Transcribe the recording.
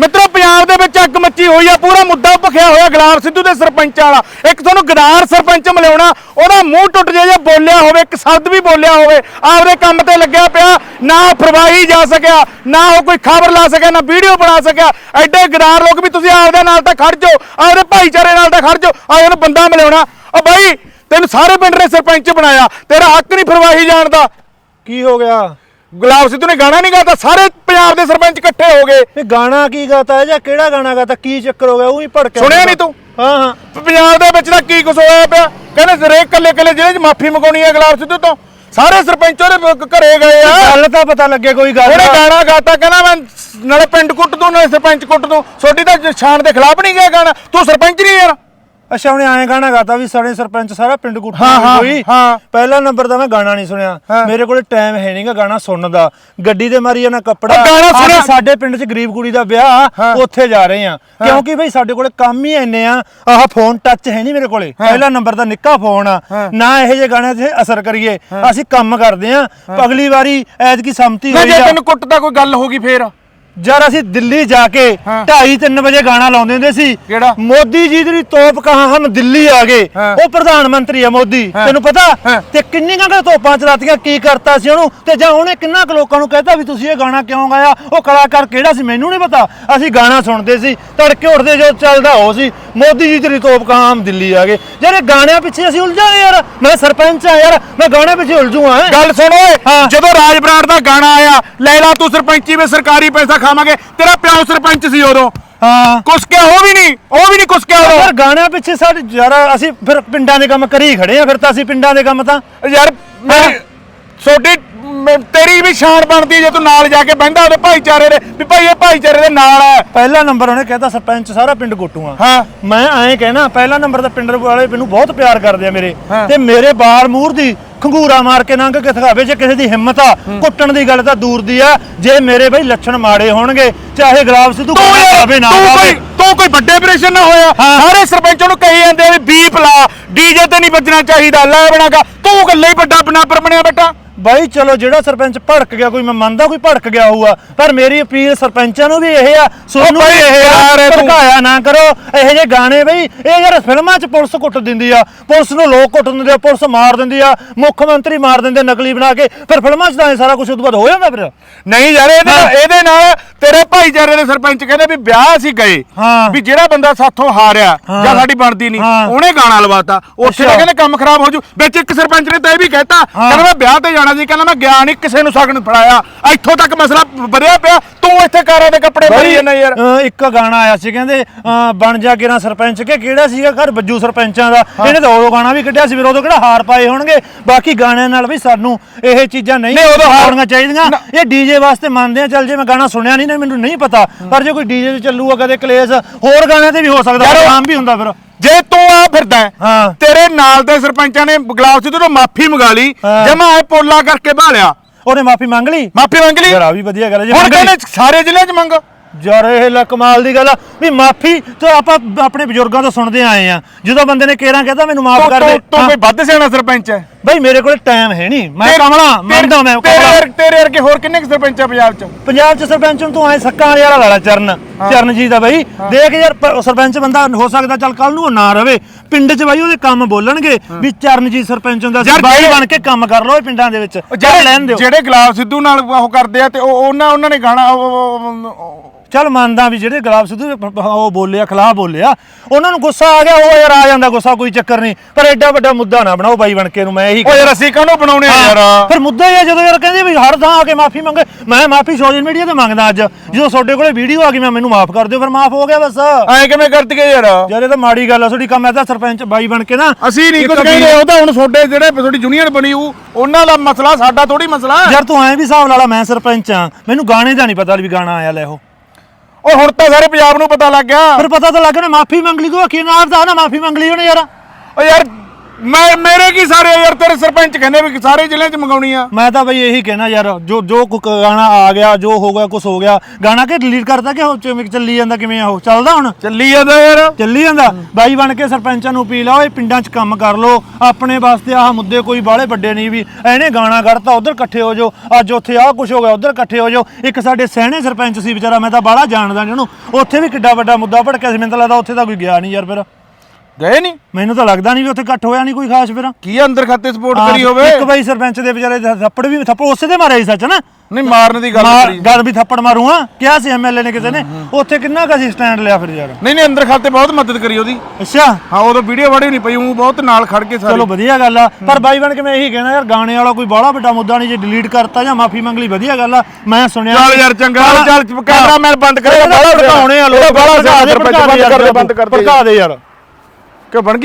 ਮਿੱਤਰੋ, ਪੰਜਾਬ ਦੇ ਵਿੱਚ ਅੱਗ ਮੱਚੀ ਹੋਈ ਆ, ਪੂਰਾ ਮੁੱਦਾ ਭਖਿਆ ਹੋਇਆ ਗਲਾਰ ਸਿੱਧੂ ਦੇ ਸਰਪੰਚਾਂ ਵਾਲਾ। ਇੱਕ ਤੁਹਾਨੂੰ ਗਦਾਰ ਸਰਪੰਚ ਮਿਲਾਉਣਾ ਉਹਦਾ ਮੂੰਹ ਟੁੱਟ ਜੇ ਜੇ ਬੋਲਿਆ ਹੋਵੇ, ਇੱਕ ਸ਼ਬਦ ਵੀ ਬੋਲਿਆ ਹੋਵੇ, ਆਪਦੇ ਕੰਮ ਤੇ ਲੱਗਿਆ ਪਿਆ, ਨਾ ਉਹ ਜਾ ਸਕਿਆ, ਨਾ ਉਹ ਕੋਈ ਖਬਰ ਲਾ ਸਕਿਆ, ਨਾ ਵੀਡੀਓ ਬਣਾ ਸਕਿਆ। ਐਡੇ ਗਦਾਰ ਲੋਕ ਵੀ ਤੁਸੀਂ ਆਪਦੇ ਨਾਲ ਤਾਂ ਖੜ ਜਾਓ, ਆਪਦੇ ਭਾਈਚਾਰੇ ਨਾਲ ਤਾਂ ਖੜ ਜਾਓ, ਆਹ ਉਹਨੂੰ ਬੰਦਾ ਮਿਲਾਉਣਾ ਆ ਬਾਈ, ਤੈਨੂੰ ਸਾਰੇ ਪਿੰਡ ਨੇ ਸਰਪੰਚ ਬਣਾਇਆ, ਤੇਰਾ ਹੱਕ ਨਹੀਂ ਫਰਵਾਹੀ ਜਾਣ ਦਾ। ਕੀ ਹੋ ਗਿਆ? ਗੁਲਾਬ ਸਿੱਧੂ ਨੇ ਗਾਣਾ ਨਹੀਂ ਗਾਤਾ ਸਾਰੇ ਪੰਜਾਬ ਦੇ ਸਰਪੰਚ ਇਕੱਠੇ ਹੋ ਗਏ। ਇਹ ਗਾਣਾ ਕੀ ਗਾਤਾ ਹੈ ਜਾਂ ਕਿਹੜਾ ਗਾਣਾ ਗਾਤਾ ਕੀ ਚੱਕਰ ਹੋ ਗਿਆ ਉਹ ਹੀ ਭੜਕਿਆ ਸੁਣਿਆ ਨੀ ਤੂੰ? ਹਾਂ ਹਾਂ। ਪੰਜਾਬ ਦੇ ਵਿੱਚ ਤਾਂ ਕੀ ਕੁਝ ਹੋਇਆ ਪਿਆ? ਕਹਿੰਦੇ ਹਰੇਕ ਕੱਲੇ ਕੱਲੇ ਜ਼ਿਲ੍ਹੇ 'ਚ ਮਾਫੀ ਮੰਗਾਉਣੀ ਹੈ ਗੁਲਾਬ ਸਿੱਧੂ ਤੋਂ। ਸਾਰੇ ਸਰਪੰਚ ਉਹਦੇ ਘਰੇ ਗਏ ਆ। ਗੱਲ ਤਾਂ ਪਤਾ ਲੱਗੇ ਕੋਈ ਗੱਲ ਉਹਨੇ। ਗਾਣਾ ਗਾਤਾ ਕਹਿੰਦਾ ਮੈਂ ਨਾਲੇ ਪਿੰਡ ਕੁੱਟ ਦੂੰ ਨਾਲੇ ਸਰਪੰਚ ਕੁੱਟ ਦੂੰ। ਛੋਟੀ ਤਾਂ ਸ਼ਾਨ ਦੇ ਖਿਲਾਫ ਨਹੀਂ ਗਿਆ ਗਾਣਾ। ਤੂੰ ਸਰਪੰਚ ਨਹੀਂ ਯਾਰ। ਅੱਛਾ ਉਹਨੇ ਐਂ ਗਾਣਾ ਗਾਤਾ ਵੀ ਸਾਡੇ ਸਰਪੰਚ ਸਾਰਾ ਪਿੰਡ ਹਾਂ, ਕੁੱਟਿਆ ਹਾਂ, ਕੋਈ ਹਾਂ। ਪਹਿਲਾ ਨੰਬਰ ਦਾ ਮੈਂ ਗਾਣਾ ਨਹੀਂ ਸੁਣਿਆ। ਹਾਂ। ਮੇਰੇ ਕੋਲ ਟਾਈਮ ਹੈ ਨਹੀਂਗਾ ਗਾਣਾ ਸੁਣਨ ਦਾ। ਗੱਡੀ ਤੇ ਮਾਰੀ ਜਾਣਾ ਕੱਪੜਾ। ਉਹ ਗਾਣਾ ਅੱਜ। ਸਾਡੇ ਪਿੰਡ 'ਚ ਗਰੀਬ ਕੁੜੀ ਦਾ ਹਾਂ। ਵਿਆਹ ਉੱਥੇ ਜਾ ਰਹੇ ਆ। ਕਿਉਂਕਿ ਬਈ ਸਾਡੇ ਕੋਲੇ ਕੰਮ ਹੀ ਇੰਨੇ ਆ ਆਹ ਫੋਨ ਟੱਚ ਹੈ ਨਹੀਂ ਮੇਰੇ ਕੋਲੇ। ਪਹਿਲਾ ਨੰਬਰ ਦਾ ਨਿੱਕਾ ਫੋਨ ਆ। ਹਾਂ। ਨਾ ਇਹੋ ਜਿਹੇ ਗਾਣਿਆਂ 'ਤੇ ਅਸਰ ਕਰੀਏ। ਅਸੀਂ ਕੰਮ ਕਰਦੇ ਆ। ਅਗਲੀ ਵਾਰੀ ਐਤਕੀ ਸੰਮਤੀ ਨਾ ਹੋਈ ਜੇ ਆ। ਤੈਨੂੰ ਕੁੱਟਦਾ ਕੋਈ ਗੱਲ ਹੋ ਗਈ ਫੇਰ। ਯਾਰ ਅਸੀਂ ਦਿੱਲੀ ਜਾ ਕੇ ਹਾਂ। 2:30 ਵਜੇ ਗਾਣਾ ਲਾਉਂਦੇ ਹੁੰਦੇ ਸੀ ਕਿਹੜਾ? ਮੋਦੀ ਜੀ ਦੀ ਤੋਪ ਕਹਾ ਹਮ ਦਿੱਲੀ ਆ ਗਏ। ਉਹ ਪ੍ਰਧਾਨ ਮੰਤਰੀ ਆ ਮੋਦੀ। ਤੈਨੂੰ ਪਤਾ। ਤੇ ਕਿੰਨੀਆਂ ਕੁ ਤੋਪਾਂ ਚਲਾਤੀਆਂ ਕੀ ਕਰਤਾ ਸੀ ਉਹਨੂੰ ਤੇ ਜਾਂ ਉਹਨੇ ਕਿੰਨਾ ਕੁ ਲੋਕਾਂ ਨੂੰ ਕਹਿਤਾ ਵੀ ਤੁਸੀਂ ਇਹ ਗਾਣਾ ਕਿਉਂ ਗਾਇਆ ਉਹ ਕਲਾਕਾਰ ਕਿਹੜਾ ਸੀ ਮੈਨੂੰ ਨਹੀਂ ਪਤਾ ਅਸੀਂ ਗਾਣਾ ਸੁਣਦੇ ਸੀ ਤੜਕੇ ਉੱਠਦੇ ਜੋ ਚੱਲਦਾ ਹੋ ਸੀ ਮੋਦੀ ਜੀ ਦੀ ਤੋਪ ਕਹਾ ਹਮ ਦਿੱਲੀ ਆ ਗਏ ਜਿਹੜੇ ਗਾਣਿਆਂ ਪਿੱਛੇ ਅਸੀਂ ਉਲਝਾਂਗੇ ਯਾਰ ਮੈਂ ਸਰਪੰਚ ਆ ਯਾਰ ਮੈਂ ਗਾਣੇ ਪਿੱਛੇ ਉਲਝੂਆਂ ਹੈਂ। ਗੱਲ ਸੁਣ। ਜਦੋਂ ਰਾਜ ਬਰਾੜ ਦਾ ਗਾਣਾ ਆਇਆ ਲੈਲਾ ਤੂੰ ਸਰਪੰਚੀ ਵਿੱਚ ਸਰਕਾਰੀ ਪੈਸਾ ਖਾਵਾਂਗੇ ਤੇਰਾ ਪਿਓ ਸਰਪੰਚ ਸੀ ਉਦੋਂ। ਹਾਂ। ਕੁਛ ਕਿਹਾ ਉਹ ਵੀ ਨਹੀਂ ਉਹ ਵੀ ਨਹੀਂ ਕੁਛ ਕਿਹਾ ਉਦੋਂ। ਯਾਰ ਗਾਣਿਆਂ ਪਿੱਛੇ ਸਾਡੇ ਯਾਰ ਅਸੀਂ ਫਿਰ ਪਿੰਡਾਂ ਦੇ ਕੰਮ ਕਰੀ ਖੜੇ ਆ ਫਿਰ ਤਾਂ ਅਸੀਂ ਪਿੰਡਾਂ ਦੇ ਕੰਮ ਤਾਂ ਯਾਰ ਮੇਰੀ ਛੋਟੀ ਮ- ਤੇਰੀ ਵੀ ਸ਼ਾਨ ਬਣਦੀ ਜੇ ਤੂੰ ਨਾਲ ਜਾ ਕੇ ਬਹਿੰਦਾ ਉਹਦੇ ਭਾਈਚਾਰੇ ਦੇ ਵੀ ਭਾਈ ਇਹ ਭਾਈਚਾਰੇ ਦੇ ਨਾਲ ਹੈ। ਪਹਿਲਾ ਨੰਬਰ ਉਹਨੇ ਕਹਿਤਾ ਸਰਪੰਚ ਸਾਰਾ ਪਿੰਡ ਗੁੱਟੂਆ। ਹਾਂ। ਮੈਂ ਐਂ ਕਹਿਣਾ ਪਹਿਲਾ ਨੰਬਰ ਤਾਂ ਪਿੰਡ ਵਾਲੇ ਮੈਨੂੰ ਬਹੁਤ ਪਿਆਰ ਕਰਦੇ ਆ ਮੇਰੇ। ਹਾਂ। ਤੇ ਮੇਰੇ ਬਾਲ ਮੂਰ ਦੀ ਖੰਗੂਰਾ ਮਾਰ ਕੇ ਲੰਘ ਕੇ ਦਿਖਾਵੇ ਜੇ ਕਿਸੇ ਦੀ ਹਿੰਮਤ ਆ। ਕੁੱਟਣ ਦੀ ਗੱਲ ਤਾਂ ਦੂਰ ਦੀ ਆ। ਜੇ ਮੇਰੇ ਬਈ ਲੱਛਣ ਮਾੜੇ ਹੋਣਗੇ ਚਾਹੇ ਗੁਲਾਬ ਸਿੱਧੂ ਤੂੰ ਆਵੇ ਨਾ ਤੂੰ ਆਵੇ ਕੋਈ ਤੂੰ ਕੋਈ ਵੱਡੇ ਆਪਰੇਸ਼ਨ ਨਾ ਹੋਇਆ। ਹਾਂ। ਸਾਰੇ ਸਰਪੰਚਾਂ ਨੂੰ ਕਹੀ ਜਾਂਦੇ ਆ ਵੀ ਬੀਪ ਲਾ ਡੀਜੇ ਤੇ ਨਹੀਂ ਵੱਜਣਾ ਚਾਹੀਦਾ ਲੈ ਬਣਾਗਾ ਤੂੰ ਗੱਲੇ ਹੀ ਵੱਡਾ ਬਨਾਪਰ ਬਣਿਆ ਬੇਟਾ ਬਾਈ ਚਲੋ ਜਿਹੜਾ ਸਰਪੰਚ ਭੜਕ ਗਿਆ ਕੋਈ ਮੈਂ ਮੰਨਦਾ ਕੋਈ ਭੜਕ ਗਿਆ ਹੋਊਗਾ ਪਰ ਮੇਰੀ ਅਪੀਲ ਸਰਪੰਚਾਂ ਨੂੰ ਵੀ ਇਹ ਆ ਸੋਨੂੰ ਵੀ ਇਹ ਯਾਰ ਆ ਭੜਕਾਇਆ ਨਾ ਕਰੋ ਇਹੋ ਜਿਹੇ ਗਾਣੇ ਬਈ ਇਹ ਯਾਰ ਫਿਲਮਾਂ 'ਚ ਪੁਲਿਸ ਕੁੱਟ ਦਿੰਦੀ ਆ ਪੁਲਿਸ ਨੂੰ ਲੋਕ ਕੁੱਟ ਦਿੰਦੇ ਆ ਪੁਲਿਸ ਮਾਰ ਦਿੰਦੀ ਆ ਮੁੱਖ ਮੰਤਰੀ ਮਾਰ ਦਿੰਦੇ ਨਕਲੀ ਬਣਾ ਕੇ ਫਿਰ ਫਿਲਮਾਂ 'ਚ ਤਾਂ ਇਹ ਸਾਰਾ ਕੁਝ ਉਦੋਂ ਬਾਅਦ ਹੋ ਜਾਂਦਾ ਫਿਰ ਨਹੀਂ ਯਾਰ ਇਹਦੇ ਨਾਲ ਇਹਦੇ ਨਾਲ ਤੇਰੇ ਭਾਈਚਾਰੇ ਦੇ ਸਰਪੰਚ ਕਹਿੰਦੇ ਵੀ ਵਿਆਹ ਅਸੀਂ ਗਏ ਹਾਂ। ਵੀ ਜਿਹੜਾ ਬੰਦਾ ਸਾਥੋਂ ਹਾਰਿਆ ਹਾਂ। ਜਾਂ ਸਾਡੀ ਬਣਦੀ ਨਹੀਂ ਹਾਂ। ਉਹਨੇ ਗਾਣਾ ਲਵਾਤਾ ਉੱਥੇ ਅੱਛਾ। ਤਾਂ ਕਹਿੰਦੇ ਕੰਮ ਖਰਾਬ ਹੋ ਜੂ ਵਿੱਚ ਇੱਕ ਸਰਪੰਚ ਨੇ ਤਾਂ ਇਹ ਵੀ ਕਹਿਤਾ। ਕਹਿੰਦਾ ਮੈਂ ਵਿਆਹ ਤੇ ਜਾਣਾ ਸੀ ਕਹਿੰਦਾ ਮੈਂ ਗਿਆ ਨਹੀਂ ਕਿਸੇ ਨੂੰ ਸਗਨ ਫੜਾਇਆ। ਇੱਥੋਂ ਤੱਕ ਮਸਲਾ ਵਧਿਆ ਪਿਆ। ਤੂੰ ਇੱਥੇ ਕਾਰਾਂ ਦੇ ਕੱਪੜੇ ਪਾਈ ਜਾਂਦਾ ਯਾਰ। ਇੱਕ ਗਾਣਾ ਆਇਆ ਸੀ ਕਹਿੰਦੇ ਬਣ ਜਾ ਕਿਰਾਂ ਸਰਪੰਚ ਕੇ ਕਿਹੜਾ ਸੀਗਾ ਘਰ ਬੱਜੂ ਸਰਪੰਚਾਂ ਦਾ? ਇਹਨੇ ਤਾਂ ਉਦੋਂ ਗਾਣਾ ਵੀ ਕੱਢਿਆ ਸੀ ਫਿਰ ਉਦੋਂ ਕਿਹੜਾ ਹਾਰ ਪਾਏ ਹੋਣਗੇ? ਬਾਕੀ ਗਾਣਿਆਂ ਨਾਲ ਵੀ ਸਾਨੂੰ ਇਹ ਚੀਜ਼ਾਂ ਨਹੀਂ ਨਹੀਂ, ਉਦੋਂ ਹਾਰ- ਹੋਣੀਆਂ ਚਾਹੀਦੀਆਂ। ਇਹ ਡੀਜੇ ਵਾਸਤੇ ਮੰਨਦੇ ਆ ਚੱਲ ਜੇ ਮੈਂ ਗਾਣਾ ਸੁਣਿਆ ਨਹੀਂ ਨਾ ਮੈਨੂੰ ਨਹੀਂ ਪਤਾ। ਪਰ ਜੇ ਕੋਈ ਡੀਜੇ ਤੇ ਚੱਲੂਗਾ ਕਦੇ ਕਲੇਸ਼ ਹੋਰ ਗਾਣਿਆਂ ਤੇ ਵੀ ਹੋ ਸਕਦਾ ਯਾਰ ਆਮ ਵੀ ਹੁੰਦਾ ਫਿਰ। ਆ ਫਿਰਦਾ ਹੈ, ਹਾਂ। ਤੇਰੇ ਨਾਲ ਦੇ ਸਰਪੰਚਾਂ ਨੇ ਗੁਲਾਬ ਸਿੱਧੂ ਤੋਂ ਮਾਫੀ ਮੰਗਾ ਲਈ। ਹਾਂ। ਜਮਾ ਇਹ ਪੋਲਾ ਕਰਕੇ ਭਾਲਿਆ। ਉਹਨੇ ਮਾਫੀ ਮੰਗ ਲਈ? ਮਾਫੀ ਮੰਗ ਲਈ? ਯਾਰ ਆ ਵੀ ਵਧੀਆ ਗੱਲ ਹੈ ਜੇ ਹੁਣ ਮੰਗ ਲਈ- ਕਹਿੰਦੇ ਸਾਰੇ ਜ਼ਿਲ੍ਹੇ 'ਚ ਮੰਗ। ਯਾਰ ਇਹ ਲੈ ਕਮਾਲ ਦੀ ਗੱਲ ਆ। ਵੀ ਮਾਫੀ ਤਾਂ ਆਪਾਂ ਆਪਣੇ ਬਜ਼ੁਰਗਾਂ ਤੋਂ ਸੁਣਦੇ ਆਏ ਆ। ਜਦੋਂ ਬੰਦੇ ਨੇ ਕੇਰਾਂ ਕਹਿੰਦਾ ਮੈਨੂੰ ਮਾਫ ਕਰ ਦੇ। ਤੂੰ- ਤੂੰ ਹਾਂ। ਕੋਈ ਵੱਧ ਸਿਆਣਾ ਸਰਪੰਚ ਹੈ। ਬਈ ਮੇਰੇ ਕੋਲ ਟਾਈਮ ਹੈ ਨਹੀਂ। ਮੈਂ ਤੇਰੇ- ਕਮਲਾ ਤੇਰੇ- ਮੰਨਦਾ ਮੈਂ ਤੇਰੇ ਕਮਲਾ ਵਰ- ਤੇਰੇ ਵਰਗੇ ਹੋਰ ਕਿੰਨੇ ਕੁ ਸਰਪੰਚ ਆ ਪੰਜਾਬ 'ਚ? ਪੰਜਾਬ ਚ ਸਰਪੰਚ ਨੂੰ ਤੂੰ ਐ ਸੱਕਾਂ ਵਾਲੇ ਵਾਲਾ ਲਾਲਾ ਚਰਨ। ਚਰਨ ਜੀ ਦਾ ਬਈ। ਦੇਖ ਯਾਰ ਪ- ਸਰਪੰਚ ਬੰਦਾ ਹੋ ਸਕਦਾ ਚੱਲ ਕੱਲ ਨੂੰ ਉਹ ਨਾ ਰਵੇ। ਪਿੰਡ ਚ ਬਈ ਉਹਦੇ ਕੰਮ ਬੋਲਣਗੇ ਵੀ ਚਰਨ ਜੀ ਸਰਪੰਚ ਹੁੰਦਾ ਯਾਰ ਬਾਈ ਜਿਹੜੇ- ਬਣ ਕੇ ਕੰਮ ਕਰ ਇਹ ਪਿੰਡਾਂ ਦੇ ਵਿੱਚ। ਜਿਹੜੇ ਜਿਹੜੇ ਲੈਣ ਦਿਓ। ਜਿਹੜੇ ਗੁਲਾਬ ਸਿੱਧੂ ਨਾਲ ਉਹ ਕਰਦੇ ਆ ਤੇ ਉਹ ਉਹਨਾਂ ਉਹਨਾਂ ਨੇ ਗਾਣਾ ਉਹ- ਉਹ- ਉਹ- ਚੱਲ ਮੰਨਦਾ ਵੀ ਜਿਹੜੇ ਗੁਲਾਬ ਸਿੱਧੂ ਦੇ ਪ- ਉਹ ਬੋਲਿਆ ਖਿਲਾਫ ਬੋਲਿਆ ਉਹਨਾਂ ਨੂੰ ਗੁੱਸਾ ਆ ਗਿਆ ਉਹ ਯਾਰ ਆ ਜਾਂਦਾ ਗੁੱਸਾ ਕੋਈ ਚੱਕਰ ਨਹੀਂ। ਪਰ ਐਡਾ ਵੱਡਾ ਮੁੱਦਾ ਨਾ ਬਣਾਓ ਬਾਈ ਬਣ ਕੇ ਨੂੰ ਮੈਂ ਇਹੀ ਉਹ ਯਾਰ ਅਸੀਂ ਕਾਹਨੂੰ ਬਣਾਉਣੇ ਆ ਯਾਰ? ਫਿਰ ਮੁੱਦਾ ਹੀ ਆ ਜਦੋਂ ਯਾਰ ਕਹਿੰਦੇ ਵੀ ਹਰ ਥਾਂ ਆ ਕੇ ਮਾਫੀ ਮੰਗੇ ਮੈਂ ਮਾਫੀ ਸੋਸ਼ਲ ਮੀਡੀਆ ਤੇ ਮੰਗਦਾ ਅੱਜ। ਜਦੋਂ ਤੁਹਾਡੇ ਕੋਲੇ ਵੀਡੀਓ ਆ ਗਈ ਮੈਂ ਮੈਨੂੰ ਮਾਫ ਕਰ ਦਿਓ ਫਿਰ ਮਾਫ ਹੋ ਗਿਆ ਬਸ। ਐ ਕਿਵੇਂ ਕਰਤੀ ਯਾਰ? ਯਾਰ ਇਹ ਤਾਂ ਮਾੜੀ ਗੱਲ ਆ ਤੁਹਾਡੀ ਕੰਮ ਐ ਤਾਂ ਸਰਪੰਚ ਬਾਈ ਬਣ ਕੇ ਨਾ ਅਸੀਂ ਨਹੀਂ ਕੁਝ ਕਹਿੰਦੇ ਉਹ ਤਾਂ ਹੁਣ ਤੁਹਾਡੇ ਜਿਹੜੇ ਤੁਹਾਡੀ ਯੂਨੀਅਨ ਬਣੀ ਉਹ ਉਹਨਾਂ ਦਾ ਮਸਲਾ ਸਾਡਾ ਥੋੜੀ ਮਸਲਾ। ਯਾਰ ਤੂੰ ਐਂ ਵੀ ਹਿਸਾਬ ਲਾ ਲਾ ਮੈਂ ਸਰਪੰਚ ਆ। ਮੈਨੂੰ ਗਾਣੇ ਦਾ ਨਹੀਂ ਪਤਾ ਵੀ ਗਾਣਾ ਆਇਆ ਲੈ ਉਹ ਉਹ ਹੁਣ ਤਾਂ ਸਾਰੇ ਪੰਜਾਬ ਨੂੰ ਪਤਾ ਲੱਗ ਗਿਆ। ਫਿਰ ਪਤਾ ਤਾਂ ਲੱਗ ਗਿਆ ਮਾਫੀ ਮੰਗ ਲਈ ਤੂੰ ਅਖੀ ਨਾਲ ਦਾ ਨਾ ਮਾਫੀ ਮੰਗ ਲਈ ਉਹਨੇ ਯਾਰ। ਉਹ ਯਾਰ ਮੈਂ ਮੇਰੇ ਕੀ ਸਾਰੇ ਯਾਰ ਤੇਰੇ ਸਰਪੰਚ ਕਹਿੰਦੇ ਵੀ ਸਾਰੇ ਜ਼ਿਲ੍ਹਿਆਂ 'ਚ ਮੰਗਾਉਣੀ ਆ। ਮੈਂ ਤਾਂ ਬਈ ਇਹੀ ਕਹਿਣਾ ਯਾਰ ਜੋ ਜੋ ਕੁ ਗਾਣਾ ਆ ਗਿਆ ਜੋ ਹੋ ਗਿਆ ਕੁਝ ਹੋ ਗਿਆ ਗਾਣਾ ਕਿ ਡਿਲੀਟ ਕਰਤਾ ਕਿ ਉਹ ਚ- ਚੱਲੀ ਜਾਂਦਾ ਕਿਵੇਂ ਆ ਉਹ? ਚੱਲਦਾ ਹੁਣ? ਚੱਲੀ ਜਾਂਦਾ ਯਾਰ। ਚੱਲੀ ਜਾਂਦਾ? ਬਾਈ ਬਣ ਕੇ ਸਰਪੰਚਾਂ ਨੂੰ ਅਪੀਲ ਆ ਓਏ ਪਿੰਡਾਂ 'ਚ ਕੰਮ ਕਰ ਲੋ ਆਪਣੇ ਵਾਸਤੇ ਆਹ ਮੁੱਦੇ ਕੋਈ ਬਾਹਲੇ ਵੱਡੇ ਨਹੀਂ ਵੀ ਐਨੇ ਗਾਣਾ ਕੱਢਤਾ ਉਧਰ ਇਕੱਠੇ ਹੋ ਜਾਓ ਅੱਜ ਉੱਥੇ ਆਹ ਕੁਝ ਹੋ ਗਿਆ ਉਧਰ ਇਕੱਠੇ ਹੋ ਜਾਓ ਇੱਕ ਸਾਡੇ ਸਹਿਣੇ ਸਰਪੰਚ ਸੀ ਵਿਚਾਰਾ ਮੈਂ ਤਾਂ ਬਾਹਲਾ ਜਾਣਦਾ ਨਹੀਂ ਉਹਨੂੰ ਉੱਥੇ ਵੀ ਕਿੱਡਾ ਵੱਡਾ ਮੁੱਦਾ ਭੜਕਿਆ ਸੀ ਮੈਨੂੰ ਤਾਂ ਲੱਗਦਾ ਉੱਥੇ ਤਾਂ ਕੋਈ ਗਿਆ ਨਹੀਂ ਯਾਰ ਫਿਰ। ਗਏ ਨਹੀਂ ਮੈਨੂੰ ਤਾਂ ਲੱਗਦਾ ਨਹੀਂ ਵੀ ਉੱਥੇ ਇਕੱਠ ਹੋਇਆ ਨਹੀਂ ਕੋਈ ਖਾਸ ਫਿਰ। ਕੀ ਆ ਅੰਦਰ ਖਾਤੇ ਸਪੋਰਟ ਕਰੀ ਹੋਵੇ? ਇੱਕ ਬਾਈ ਸਰਪੰਚ ਦੇ ਵਿਚਾਰੇ ਦਾ ਥੱਪੜ ਵੀ ਥੱਪੜ ਉਸੇ ਦੇ ਮਾਰਿਆ ਸੀ ਸੱਚ ਨਾ। ਨਹੀਂ ਮਾਰਨ ਦੀ ਗੱਲ ਮਾਰ ਕਰੀ। ਗੱਲ ਵੀ ਥੱਪੜ ਮਾਰੂ ਹਾਂ। ਕਿਹਾ ਸੀ ਐਮਐਲਏ ਨੇ ਕਿਸੇ ਨੇ ਉੱਥੇ ਕਿੰਨਾ ਕੁ ਅਸੀਂ ਸਟੈਂਡ ਲਿਆ ਫਿਰ ਯਾਰ। ਨਹੀਂ ਨਹੀਂ ਅੰਦਰ ਖਾਤੇ ਬਹੁਤ ਮਦਦ ਕਰੀ ਉਹਦੀ। ਅੱਛਾ। ਹਾਂ ਉਦੋਂ ਵੀਡੀਓ ਵੜੀ ਨਹੀਂ ਪਈ ਉਹ ਬਹੁਤ ਨਾਲ ਖੜ ਕੇ ਸਾਰੇ। ਚਲੋ ਵਧੀਆ ਗੱਲ ਆ। ਪਰ ਬਾਈ ਬਣ ਕੇ ਮੈਂ ਇਹੀ ਕਹਿਣਾ ਯਾਰ ਗਾਣੇ ਵਾਲਾ ਕੋਈ ਬਾਹਲਾ ਵੱਡਾ ਮੁੱਦਾ ਨਹੀਂ ਜੇ ਡਿਲੀਟ ਕਰਤਾ ਜਾਂ ਮਾਫੀ ਮੰਗ ਲਈ ਵਧੀਆ ਗੱਲ ਆ। ਮੈਂ ਸੁਣਿਆ ਚੱਲ ਯਾਰ ਚੰਗਾ। ਚੱਲ ਕੈਮਰਾਮੈਨ ਬੰਦ ਕਰੇ ਭੜਕਾਉਣੇ ਆ ਲੋਕ ਭੜਕਾ ਦੇ। ਭੜਕਾ ਦੇ ਯਾਰ। ਕਿ ਬਣ ਗਈ